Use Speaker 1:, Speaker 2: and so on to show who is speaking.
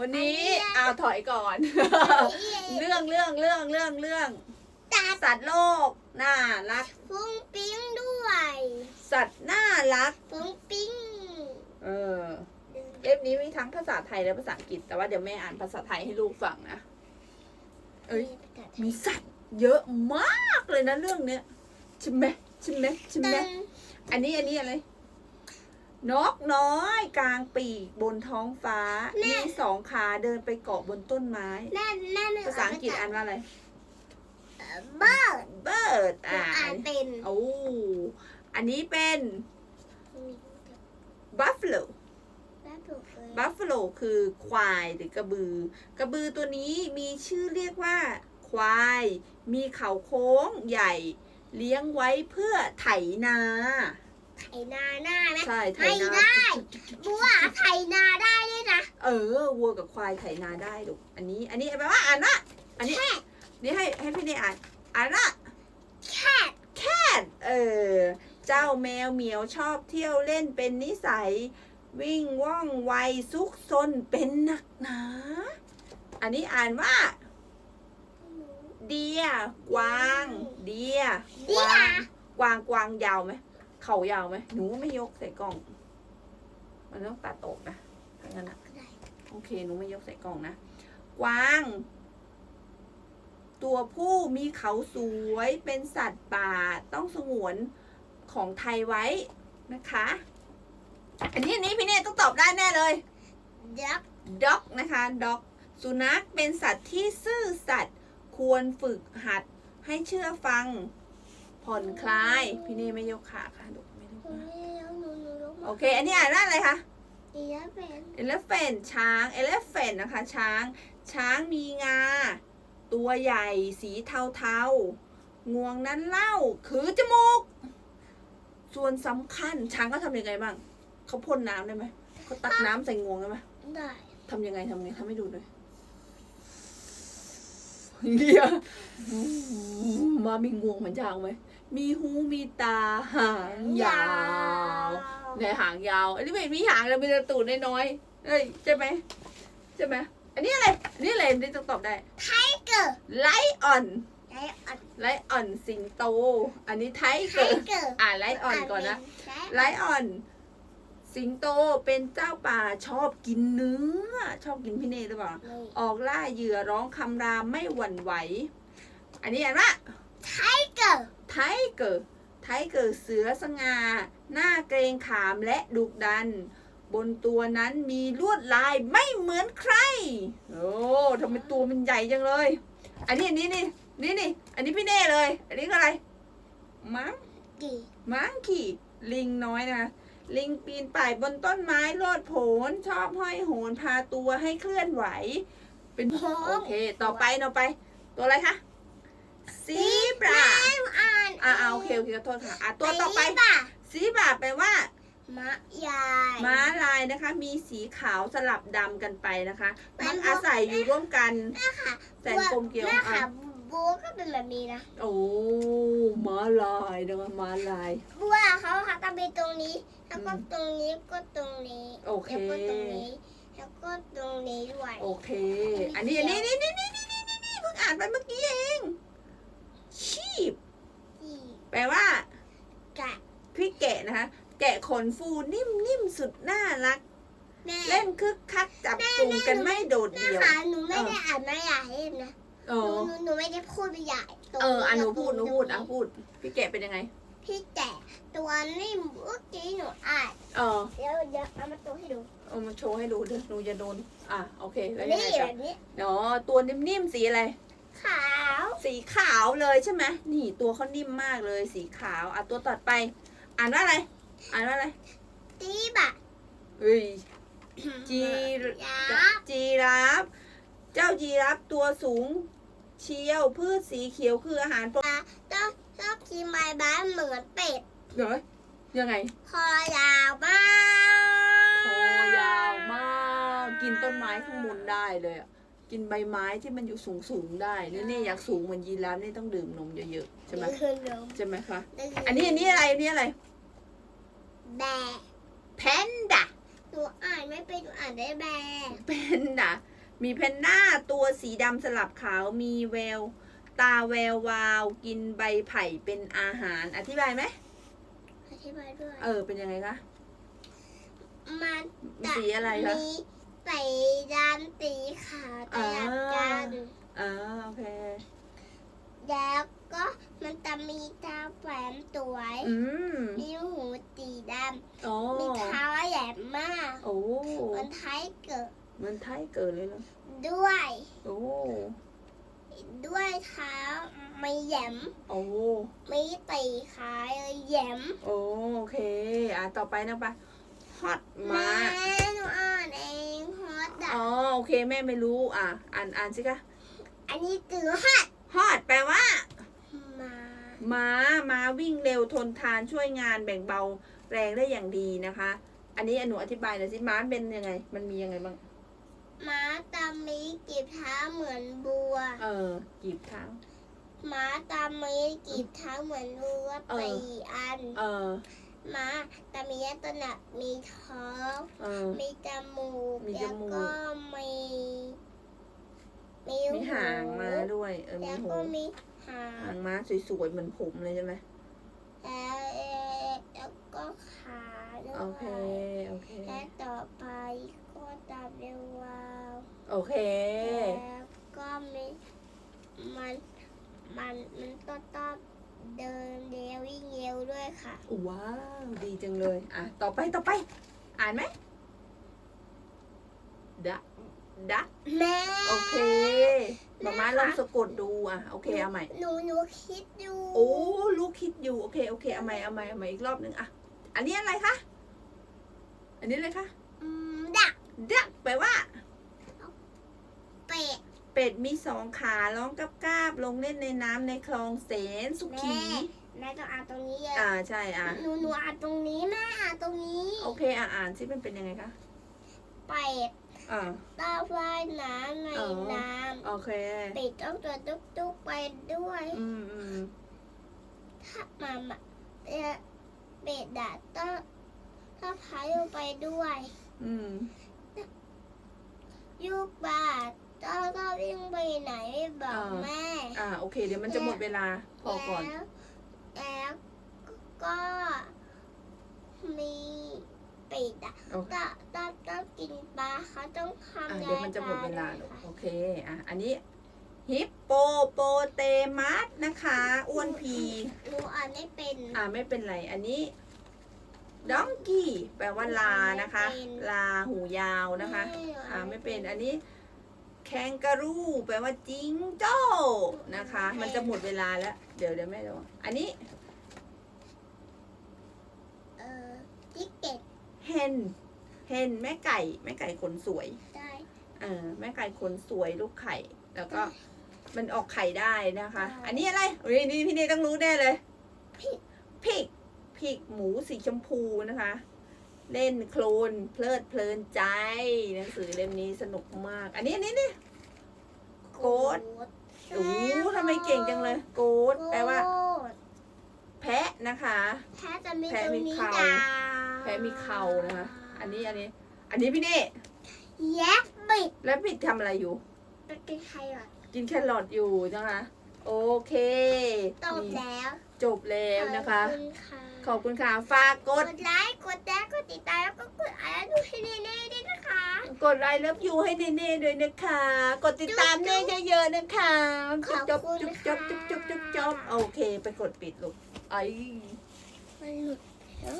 Speaker 1: วันนี้เอาถอยก่อน เรื่องเรื่องเรื่องเรื่องเรื่อง
Speaker 2: ตัด
Speaker 1: สัตว์โลกน่ารัก
Speaker 2: ฟุ้งปิ้งด้วย
Speaker 1: สัตว์น่ารัก
Speaker 2: ฟุ้งปิ้ง
Speaker 1: เออเอฟนี้มีทั้งภาษาไทยและภาษาอังกฤษ แต่ว่าเดี๋ยวแม่อ่านภาษาไทยให้ลูกฟังนะ เอ้ย มีสัตว์เยอะมากเลยนะเรื่องเนี้ยใช่ไหมใช่ไหมใช่ไหม
Speaker 2: ตึง
Speaker 1: อันนี้อันนี้อะไร นกน้อยกลางปีกบนท้องฟ้ามีสองขาเดินไปเกาะบนต้นไม้
Speaker 2: แม่แม่ไม่
Speaker 1: ภาษาอังกฤษอ่านว่าอะไร
Speaker 2: เบิร์ด
Speaker 1: bird
Speaker 2: หนู
Speaker 1: อ่า
Speaker 2: อ่านเป็น
Speaker 1: โอ้อันนี้เป็น buffalo
Speaker 2: แม่ถูกเลย
Speaker 1: buffalo คือควายหรือกระบือ กระบือตัวนี้มีชื่อเรียกว่า ควาย มีเขาโค้งใหญ่ เลี้ยงไว้เพื่อไถนา
Speaker 2: ไถนาหน้าไหม
Speaker 1: ใช่ไถ
Speaker 2: ไม่
Speaker 1: นา
Speaker 2: ได้บัวไถนาได้ด้วยนะ
Speaker 1: เออวัวกับควายไถนาได้ลูกอันนี้ อันนี้แปลว่าอ่านนะอันนี้
Speaker 2: แค่
Speaker 1: นี่ให้ให้พี่เนยอ่านอ่านนะ
Speaker 2: แค่
Speaker 1: แคทเออเจ้าแมวเหมียวชอบเที่ยวเล่นเป็นนิสัย วิ่งว่องไวซุกซนเป็นหนักหนา อันนี้อ่านว่า เดียกวาง เดียกวางกวางกวางยาวไหม เขายาวไหมหนูไม่ยกใส่กล่อง มันต้องตัดออกนะถ้างั้นอะโอเคหนูไม่ยกใส่กล่องนะกวาง ตัวผู้มีเขาสวยเป็นสัตว์ป่าต้องสงวนของไทยไว้นะคะ อันนี้อันนี้พี่เน่ต้องตอบได้แน่เลย
Speaker 2: ยักษ์
Speaker 1: ด็อกนะคะด็อกสุนัขเป็นสัตว์ที่ซื่อสัตย์ควรฝึกหัดให้เชื่อฟัง ผ่อนคลาย พี่เน่ไม่ยกขาค่ะดูไม่ยก
Speaker 2: หนู
Speaker 1: นะ
Speaker 2: ไม่เอาหนูหนูยก
Speaker 1: โอเค อันนี้อ่านว่าอะไรคะ
Speaker 2: เดียวเป็น
Speaker 1: elephant ช้าง elephant นะคะ ช้าง ช้างมีงา ตัวใหญ่สีเทาๆ งวงนั้นเล่า คือจมูก ส่วนสำคัญ ช้างก็ทำยังไงบ้าง เขาพ่นน้ำได้ไหม เขาตักน้ำใส่งวงได้ไหม
Speaker 2: ได้
Speaker 1: ทำยังไงทำยังไงทำให้ดูหน่อยเฮียมามีงวงเหมือนช้างไหม มีหูมีตาหางยาว ในหางยาว อันนี้ไม่มีหางแล้วมีแต่ตูดน้อยๆเอ้ยใช่ไหมใช่ไหมอันนี้อะไรอันนี้อะไรอันนี้ต้องตอบได้
Speaker 2: ไทเกอร์
Speaker 1: ไลออน
Speaker 2: ไทอัน
Speaker 1: ไลออนสิงโต อันนี้ไท
Speaker 2: ไท
Speaker 1: เกอร์
Speaker 2: เกอร์
Speaker 1: อ่านไลออนก่อนนะไลออน สิงโตเป็นเจ้าป่าชอบกินเนื้อ ชอบกินพี่เนยหรือเปล่าออกล่าเหยื่อร้องคำรามไม่หวั่นไหว อันนี้อ่านว่า
Speaker 2: ไทเกอร์
Speaker 1: ไทเกอร์ไทเกอร์เสือสง่าหน้าเกรงขามและดุดัน บนตัวนั้นมีลวดลายไม่เหมือนใคร โอ้ทำไมตัวมันใหญ่จังเลย อันนี้อันนี้นี่นี่นี่อันนี้พี่เน่เลย อันนี้ก็อะไรมัง
Speaker 2: กี่
Speaker 1: มังขี่ลิงน้อยนะลิงปีนป่ายบนต้นไม้โลดโผนชอบห้อยโหนพาตัวให้เคลื่อนไหว เป็นโอเค ต่อไปต่อไป ตัวอะไรคะซีบรา
Speaker 2: อ่าน
Speaker 1: อ่าโอเคโอเคขอโทษค่ะอะตัวต่อไป
Speaker 2: ป่ะ
Speaker 1: ซีบราแปลว่า
Speaker 2: มะยาย
Speaker 1: ม้าลายนะคะ มีสีขาวสลับดำกันไปนะคะ
Speaker 2: เป็น
Speaker 1: มันอาศัยอยู่ร่วมกัน
Speaker 2: แม่ค่ะ
Speaker 1: แสนกลมเกลียว
Speaker 2: แม่ค่ะ
Speaker 1: อะ
Speaker 2: บัวก็เป็นแบบนี้นะ
Speaker 1: โอ้ม้าลายนะคะม้าลาย
Speaker 2: บัวเขาค่ะก็มีตรงนี้ แล้วก็ตรงนี้ก็ตรงนี้
Speaker 1: โอเค
Speaker 2: แล้วก็ตรงนี้ แล้วก็ตรงนี้ด้วย
Speaker 1: โอเค อันนี้อันนี้นี่นี่นี่นี่นี่นี่นี่เพิ่งอ่านไปเมื่อกี้เองชีพ
Speaker 2: ที่
Speaker 1: แปลว่า
Speaker 2: กะ
Speaker 1: พี่แกะนะคะ แกะขนฟูนิ่มนิ่มสุดน่ารัก
Speaker 2: แม่
Speaker 1: เล่นคึกคักจับกลุ่มกันไม่โดด
Speaker 2: แม่
Speaker 1: เดี่ยว
Speaker 2: ค่ะหนูไม่ได้อ่านไม่ใหญ่นะ
Speaker 1: เอ
Speaker 2: หนู
Speaker 1: อ
Speaker 2: หนูหนูไม่ได้พูดไม่ใหญ่ตรง
Speaker 1: เอออะหนู
Speaker 2: กับ
Speaker 1: พูดหนู
Speaker 2: ตรง
Speaker 1: พูดอะพูด พี่แกะเป็นยังไง
Speaker 2: พี่แกะตัวนิ่มเมื่อกี้หนูอ่าน
Speaker 1: เออ
Speaker 2: เดี๋ยวเดี๋ยวเอามาตัวให้ดู
Speaker 1: เอามาโชว์ให้ดูเดี๋ยวหนูจะโดน อะ โอเค แล้วยัง
Speaker 2: นี่
Speaker 1: ไง
Speaker 2: แบ
Speaker 1: ต่อบ
Speaker 2: นี้
Speaker 1: เนาะตัวนิ่มๆ สีอะไร
Speaker 2: ขาว
Speaker 1: สีขาวเลยใช่ไหมนี่ตัวเขานิ่มมากเลยสีขาวอะตัวต่อไป อ่านว่าอะไร อ่านว่าอะไร
Speaker 2: ตีบะ
Speaker 1: เฮ้ยจี
Speaker 2: ยาบ
Speaker 1: จีราฟเจ้าจีราฟตัวสูง เชียวพืชสีเขียวคืออาหารโปรด
Speaker 2: ต้องต้องกินใบไม้เหมือนเป็ด
Speaker 1: เดี๋ยวยังไง
Speaker 2: คอยาวมาก
Speaker 1: คอยาวมาก กินต้นไม้ข้างบนได้เลยอะ กินใบไม้ที่มันอยู่สูงสูงๆได้นี่นี่อยากสูงเหมือนยีราฟนี่ต้องดื่มนมเยอะๆใช่ไหมใช่ไหมคะอันนี้อันนี้อะไรอันนี้อะไร
Speaker 2: แบะ
Speaker 1: แพนด้า
Speaker 2: หนูอ่านไม่เป็นหนูอ่านได้แบะ
Speaker 1: แพนด้ามีแพนด้าตัวสีดำสลับขาวมีแวว ตาแวววาว กินใบไผ่เป็นอาหาร อธิบายไหม
Speaker 2: อธิบายด้วย
Speaker 1: เออเป็นยังไงคะ
Speaker 2: มันจะ
Speaker 1: สีอะไรคะ
Speaker 2: มี สีดำสีขาวแต่ละกัน
Speaker 1: เออโอเค
Speaker 2: แล้วก็มันจะมีตาแหลมสวย
Speaker 1: อืม
Speaker 2: มีหูสีด
Speaker 1: โอ้ำ
Speaker 2: มีเท้าแหลมมาก
Speaker 1: โอ้
Speaker 2: มันไทยเกิด
Speaker 1: เหมันไทยเกิดเลยเหรอ
Speaker 2: ด้วย
Speaker 1: โอ้
Speaker 2: ด้วยเท้าไม่แหลม
Speaker 1: โอ้
Speaker 2: มีตีขาเลยแหลม
Speaker 1: โอเค อะต่อไปนะปะฮอต
Speaker 2: แม่
Speaker 1: มา
Speaker 2: หนูอ่านเองฮอตอะ
Speaker 1: อ๋อ โอเค แม่ไม่รู้อะอ่านอ่านสิคะ
Speaker 2: อันนี้ตือฮอต
Speaker 1: ฮอตแปลว่า
Speaker 2: มา
Speaker 1: ม้าม้าวิ่งเร็วทนทานช่วยงานแบ่งเบาแรงได้อย่างดีนะคะ อันนี้หนูอธิบายหน่อยสิม้าเป็นยังไง มันมียังไงบ้าง
Speaker 2: ม้าตามีกีบเท้าเหมือนบัว
Speaker 1: เออกีบเท้า
Speaker 2: ม้าตามีกีบเท้าเหมือนบัว
Speaker 1: เออ
Speaker 2: สี่อัน
Speaker 1: เออ
Speaker 2: ม้าตามีตัวหนักมีท้อง
Speaker 1: เออ
Speaker 2: มีจมูก
Speaker 1: มีจ
Speaker 2: แล้ว
Speaker 1: มูก
Speaker 2: ก็มีมี
Speaker 1: มีหางมาด้วย เออ มี
Speaker 2: แล้ว
Speaker 1: หู
Speaker 2: ก็มีหา
Speaker 1: หาง งม้าสวยๆ เหมือนผมเลยใช่ไหม
Speaker 2: แล้วแล้วก็ขาด้วย
Speaker 1: โอเค โอเค
Speaker 2: และต่อไปก็ตามเร็ววาว
Speaker 1: โอเค
Speaker 2: แล้วก็มีมันมันมันก็ต้อง เดินเร็ววิ่งเร็วด้วยค่ะ
Speaker 1: ว้าวดีจังเลย อะ ต่อไปต่อไป อ่านไหมดะดะ
Speaker 2: แม่
Speaker 1: โอเคมาม่าลองสะกดดูอะโอเคเอาใหม่
Speaker 2: หนูหนูคิดอยู่
Speaker 1: โอ้ลูกคิดอยู่โอเคโอเคเอาใหม่เอาใหม่เอาใหม่อีกรอบหนึ่งอะอันนี้อะไรคะอันนี้อะไรคะ
Speaker 2: อืมดัก
Speaker 1: ดักแปลว่า
Speaker 2: เป็ด
Speaker 1: เป็ดมีสองขาร้องกับกาบลงเล่นในน้ำในคลองเสนสุขี
Speaker 2: แม่ต้องอ่านตรงนี้เลย
Speaker 1: อ่าใช่อะ
Speaker 2: หนูหนูอ่านตรงนี้แม่อ่านตรงนี้
Speaker 1: โอเคอะอ่านซิมันเป็นยังไงคะ
Speaker 2: เป็ด
Speaker 1: อ่า
Speaker 2: ต้องว่ายน้ำใน
Speaker 1: อ๋อ
Speaker 2: น้
Speaker 1: โอเคำ
Speaker 2: เป็ดต้องตัวตุ๊กตุ๊กไปด้วย
Speaker 1: อืมอืม
Speaker 2: ถ้ามามาเอ่อเป็ดอะต้องถ้าพายลงไปด้วย
Speaker 1: อืม
Speaker 2: ยูกบาท ต้องก็วิ่งไปไหนไม่บอก
Speaker 1: อ่า
Speaker 2: แม่
Speaker 1: อ่าโอเค เดี๋ยวมันจะหมดเวลาพอก่อน
Speaker 2: แล้วแล้วก็มีเป็ดอะ
Speaker 1: โอเค
Speaker 2: ต้องต้องต้องกินปลาเขาต้องทำ
Speaker 1: อะ
Speaker 2: ยา
Speaker 1: เดี๋ยวมันจะหมดเวลา
Speaker 2: ป
Speaker 1: ลูก
Speaker 2: ค่ะ
Speaker 1: โอเคอะอันนี้ฮิปโปโปเตมัสนะคะอ้วนพี
Speaker 2: หนูอ่านไม่เป็น
Speaker 1: อ่าไม่เป็นไร อันนี้ดองกี้แปลว่าลานะคะ ลาหูยาวนะคะ อ่าไม่เป็นอันนี้ แคนการูแปลว่าจิงโจ้นะคะ มันจะหมดเวลาแล้ว เดี๋ยวเดี๋ยวแม่ดูอันนี้
Speaker 2: เออทิกเก็ต
Speaker 1: เฮนเฮนแม่ไก่แม่ไก่ขนสวย
Speaker 2: ได้
Speaker 1: เออแม่ไก่ขนสวยลูกไข่ แล้วก็มันออกไข่ได้นะคะ อันนี้อะไรเฮ้ยนี่พี่เนยต้องรู้แน่เลยพริกพริกหมูสีชมพูนะคะ เล่นโคลนเพลิดเพลินใจ หนังสือเล่มนี้สนุกมาก อันนี้อันนี้นี่โกดโอ้โหทำไมเก่งจังเลยโกดแปลว่า
Speaker 2: โกด
Speaker 1: แพะนะคะ
Speaker 2: แพ้จะมี
Speaker 1: แพ้
Speaker 2: ตรง
Speaker 1: มี
Speaker 2: นี้
Speaker 1: เข่า
Speaker 2: ดา
Speaker 1: แพะมีเข่านะคะ อันนี้อันนี้ อันนี้พี่เน่
Speaker 2: แย็บบิด
Speaker 1: แล้วปิดทำอะไรอยู่
Speaker 2: เป็นใครอะ
Speaker 1: กินแครอทอยู่นะคะ โอเค
Speaker 2: ตบ
Speaker 1: นี่
Speaker 2: แล้ว
Speaker 1: จบแล้วนะคะ
Speaker 2: ขอบคุณค่ะ
Speaker 1: ขอบคุณค่ะ ฝากก
Speaker 2: ก
Speaker 1: ด
Speaker 2: ดไลค์กดแชร์กดติดตามแล้วก็กดอะไรดูให้แน่ๆด้วยนะคะ
Speaker 1: กดไลค์เลิฟยูให้เน่ๆด้วยนะคะ กดติดตามเน่เยอะๆนะคะ
Speaker 2: ขอบ
Speaker 1: จบ
Speaker 2: คุณ
Speaker 1: จบจบจบจบจบจบ
Speaker 2: ค่ะ
Speaker 1: โอเค ไปกดปิดลูกไอ้
Speaker 2: มันหลุดแล้ว